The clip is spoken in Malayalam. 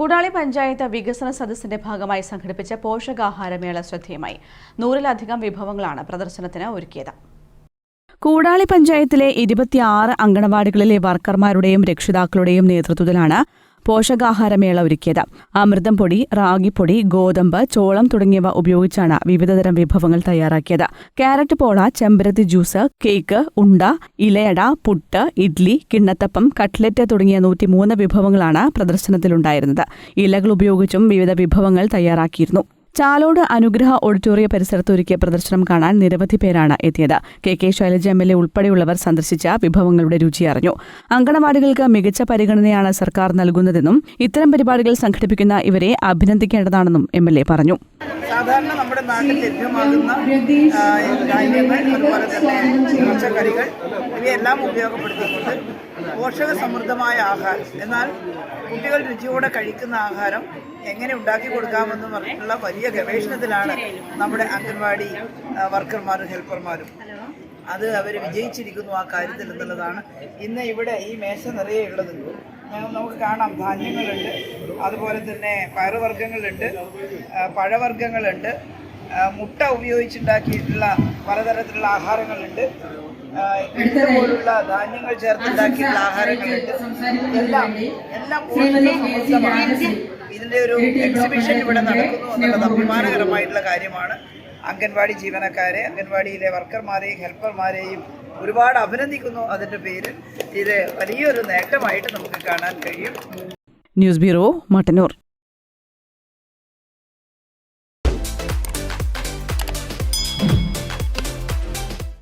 കൂടാളി പഞ്ചായത്ത് വികസന സദസ്സിന്റെ ഭാഗമായി സംഘടിപ്പിച്ച പോഷകാഹാരമേള ശ്രദ്ധേയമായി. നൂറിലധികം വിഭവങ്ങളാണ് പ്രദർശനത്തിന് ഒരുക്കിയത്. കൂടാളി പഞ്ചായത്തിലെ ഇരുപത്തിയാറ് അങ്കണവാടികളിലെ വർക്കർമാരുടെയും രക്ഷിതാക്കളുടെയും നേതൃത്വത്തിലാണ് പോഷകാഹാരമേള ഒരുക്കിയത്. അമൃതം പൊടി റാഗിപ്പൊടി ഗോതമ്പ് ചോളം തുടങ്ങിയവ ഉപയോഗിച്ചാണ് വിവിധതരം വിഭവങ്ങൾ തയ്യാറാക്കിയത്. ക്യാരറ്റ് പോള ചെമ്പരത്തി ജ്യൂസ് കേക്ക് ഉണ്ട ഇലയട പുട്ട് ഇഡ്ലി കിണ്ണത്തപ്പം കട്ട്ലറ്റ് തുടങ്ങിയ നൂറ്റിമൂന്ന് വിഭവങ്ങളാണ് പ്രദർശനത്തിലുണ്ടായിരുന്നത്. ഇലകൾ ഉപയോഗിച്ചും വിവിധ വിഭവങ്ങൾ തയ്യാറാക്കിയിരുന്നു. ചാലോട് അനുഗ്രഹ ഓഡിറ്റോറിയ പരിസരത്ത് ഒരുക്കിയ പ്രദർശനം കാണാൻ നിരവധി പേരാണ് എത്തിയത്. K K Shailaja M L A ഉൾപ്പെടെയുള്ളവർ സന്ദർശിച്ച വിഭവങ്ങളുടെ രുചി അറിഞ്ഞു. അങ്കണവാടികൾക്ക് മികച്ച പരിഗണനയാണ് സർക്കാർ നൽകുന്നതെന്നും ഇത്തരം പരിപാടികൾ സംഘടിപ്പിക്കുന്ന ഇവരെ അഭിനന്ദിക്കേണ്ടതാണെന്നും എം എൽ എ പറഞ്ഞു. സാധാരണ നമ്മുടെ നാട്ടിൽ ലഭ്യമാകുന്ന ധാന്യങ്ങൾ അതുപോലെ തന്നെ പച്ചക്കറികൾ ഇവയെല്ലാം ഉപയോഗപ്പെടുത്തിക്കൊണ്ട് പോഷക സമൃദ്ധമായ ആഹാരം. എന്നാൽ കുട്ടികൾ രുചിയോടെ കഴിക്കുന്ന ആഹാരം എങ്ങനെ ഉണ്ടാക്കി കൊടുക്കാമെന്ന് പറഞ്ഞിട്ടുള്ള വലിയ ഗവേഷണത്തിലാണ് നമ്മുടെ അംഗൻവാടി വർക്കർമാരും ഹെൽപ്പർമാരും. അത് അവർ വിജയിച്ചിരിക്കുന്നു ആ കാര്യത്തിൽ എന്നുള്ളതാണ് ഇന്ന് ഇവിടെ ഈ മേശ നിറയെ ഉള്ളത്. നമുക്ക് കാണാം ധാന്യങ്ങളുണ്ട്. അതുപോലെ തന്നെ പയറുവർഗങ്ങളുണ്ട് പഴവർഗങ്ങളുണ്ട് മുട്ട ഉപയോഗിച്ചുണ്ടാക്കിയിട്ടുള്ള പലതരത്തിലുള്ള ആഹാരങ്ങളുണ്ട്. ഇതുപോലുള്ള ധാന്യങ്ങൾ ചേർത്തുണ്ടാക്കിയുള്ള ആഹാരങ്ങളുണ്ട്. എല്ലാം എല്ലാം ഇതിന്റെ ഒരു എക്സിബിഷൻ ഇവിടെ നടക്കുന്നു എന്നുള്ളത് അഭിമാനകരമായിട്ടുള്ള കാര്യമാണ്. അംഗൻവാടി ജീവനക്കാരെ അംഗൻവാടിയിലെ വർക്കർമാരെയും ഹെൽപ്പർമാരെയും ഒരുപാട് അഭിനന്ദിക്കുന്നു അതിന്റെ പേരിൽ. ഇത് വലിയൊരു നേട്ടമായിട്ട് നമുക്ക് കാണാൻ കഴിയും. News bureau Mattannur.